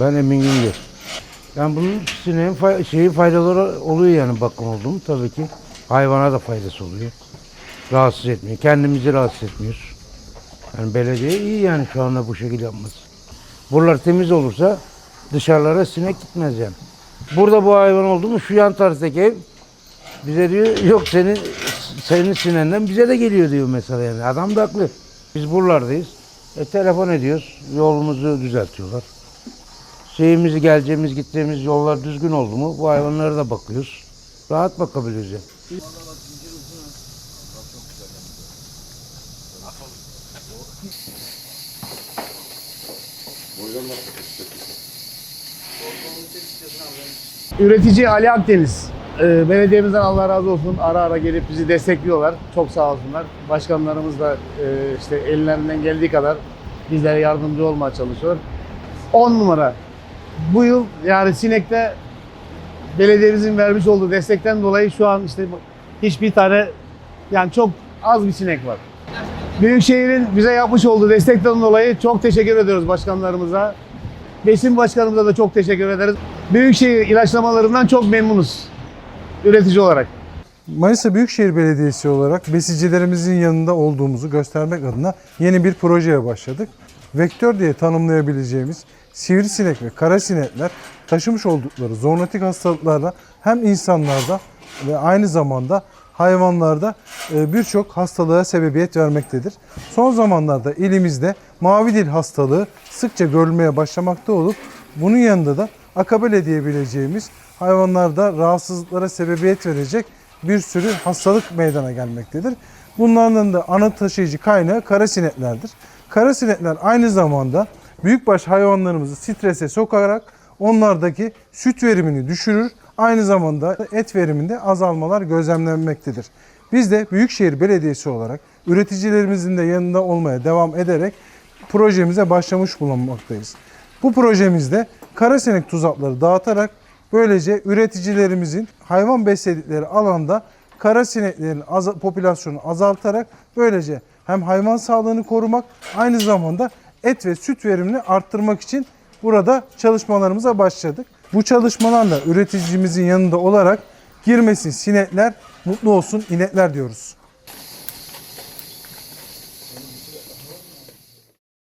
Ben Emin Güngör. Yani bunun sineğin fay- şeyi faydaları oluyor yani bakım oldu mu tabii ki. Hayvana da faydası oluyor. Rahatsız etmiyor. Kendimizi rahatsız etmiyoruz. Yani belediye iyi yani şu anda bu şekilde yapması. Buralar temiz olursa dışarılara sinek gitmez yani. Burada bu hayvan oldu mu şu yan taraftaki ev bize diyor yok senin senin sinenden bize de geliyor diyor mesela yani. Adam da haklı. Biz buralardayız. E, telefon ediyoruz. Yolumuzu düzeltiyorlar. Şeyimizi geleceğimiz gittiğimiz yollar düzgün oldu mu bu hayvanlara da bakıyoruz. Rahat bakabiliyoruz yani. Üretici Ali Akdeniz. Ee, belediyemizden Allah razı olsun ara ara gelip bizi destekliyorlar. Çok sağ olsunlar. Başkanlarımız da e, işte ellerinden geldiği kadar bizlere yardımcı olmaya çalışıyor. 10 numara. Bu yıl yani Sinek'te belediyemizin vermiş olduğu destekten dolayı şu an işte hiçbir tane yani çok az bir sinek var. Büyükşehir'in bize yapmış olduğu destekten dolayı çok teşekkür ediyoruz başkanlarımıza. Besin Başkanımıza da çok teşekkür ederiz. Büyükşehir ilaçlamalarından çok memnunuz üretici olarak. Manisa Büyükşehir Belediyesi olarak besicilerimizin yanında olduğumuzu göstermek adına yeni bir projeye başladık. Vektör diye tanımlayabileceğimiz sivrisinek ve kara sinekler taşımış oldukları zoonotik hastalıklarla hem insanlarda ve aynı zamanda hayvanlarda e, birçok hastalığa sebebiyet vermektedir. Son zamanlarda ilimizde mavi dil hastalığı sıkça görülmeye başlamakta olup bunun yanında da akabele diyebileceğimiz hayvanlarda rahatsızlıklara sebebiyet verecek bir sürü hastalık meydana gelmektedir. Bunların da ana taşıyıcı kaynağı kara sineklerdir. Kara sinekler aynı zamanda büyükbaş hayvanlarımızı strese sokarak onlardaki süt verimini düşürür. Aynı zamanda et veriminde azalmalar gözlemlenmektedir. Biz de Büyükşehir Belediyesi olarak üreticilerimizin de yanında olmaya devam ederek projemize başlamış bulunmaktayız. Bu projemizde karasinek tuzakları dağıtarak böylece üreticilerimizin hayvan besledikleri alanda kara sineklerin az- popülasyonu azaltarak böylece hem hayvan sağlığını korumak aynı zamanda et ve süt verimini arttırmak için burada çalışmalarımıza başladık. Bu çalışmalarla üreticimizin yanında olarak girmesin sinekler, mutlu olsun inekler diyoruz.